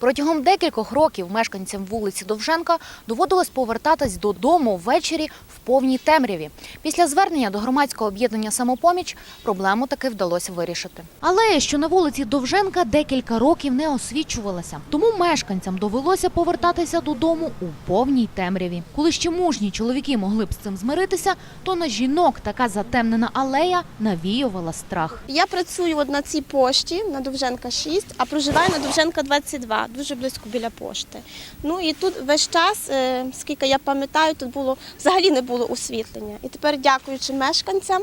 Протягом декількох років мешканцям вулиці Довженка доводилось повертатись додому ввечері в повній темряві. Після звернення до громадського об'єднання самопоміч проблему таки вдалося вирішити. Алея, що на вулиці Довженка, декілька років не освічувалася, тому мешканцям довелося повертатися додому у повній темряві. Коли ще мужні чоловіки могли б з цим змиритися, то на жінок така затемнена алея навіювала страх. Я працюю на цій пошті на Довженка 6, а проживаю на Довженка 22, дуже близько біля пошти. Ну і тут весь час, е, скільки я пам'ятаю, тут було взагалі не було освітлення. І тепер, дякуючи мешканцям,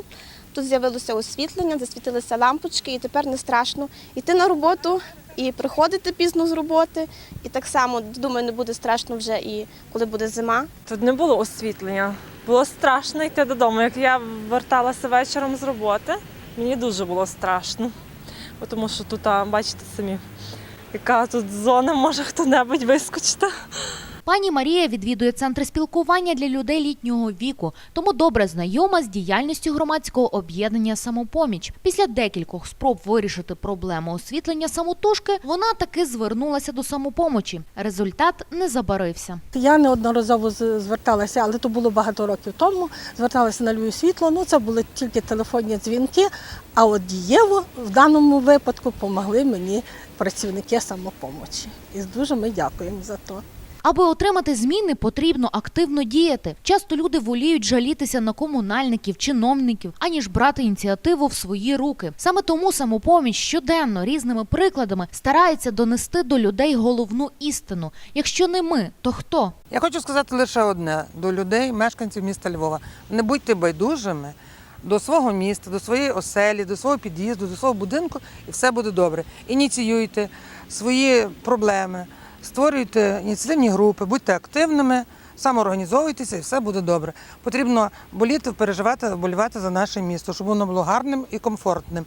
тут з'явилося освітлення, засвітилися лампочки, і тепер не страшно йти на роботу і приходити пізно з роботи. І так само, думаю, не буде страшно вже і коли буде зима. Тут не було освітлення. Було страшно йти додому. Як я верталася вечором з роботи, мені дуже було страшно. Тому що тут, бачите самі, яка тут зона, може хто-небудь вискочити. Пані Марія відвідує центри спілкування для людей літнього віку, тому добре знайома з діяльністю громадського об'єднання самопоміч. Після декількох спроб вирішити проблему освітлення самотужки, вона таки звернулася до самопомочі. Результат не забарився. Я неодноразово зверталася, але то було багато років тому. Зверталася на Львів світло. Ну це були тільки телефонні дзвінки. А от дієво в даному випадку допомогли мені працівники самопомочі. І дуже ми дякуємо за то. Аби отримати зміни, потрібно активно діяти. Часто люди воліють жалітися на комунальників, чиновників, аніж брати ініціативу в свої руки. Саме тому самопоміч щоденно різними прикладами старається донести до людей головну істину. Якщо не ми, то хто? Я хочу сказати лише одне до людей, мешканців міста Львова. Не будьте байдужими до свого міста, до своєї оселі, до свого під'їзду, до свого будинку, і все буде добре. Ініціюйте свої проблеми, створюйте ініціативні групи, будьте активними, самоорганізовуйтеся і все буде добре. Потрібно боліти, переживати, вболівати за наше місто, щоб воно було гарним і комфортним.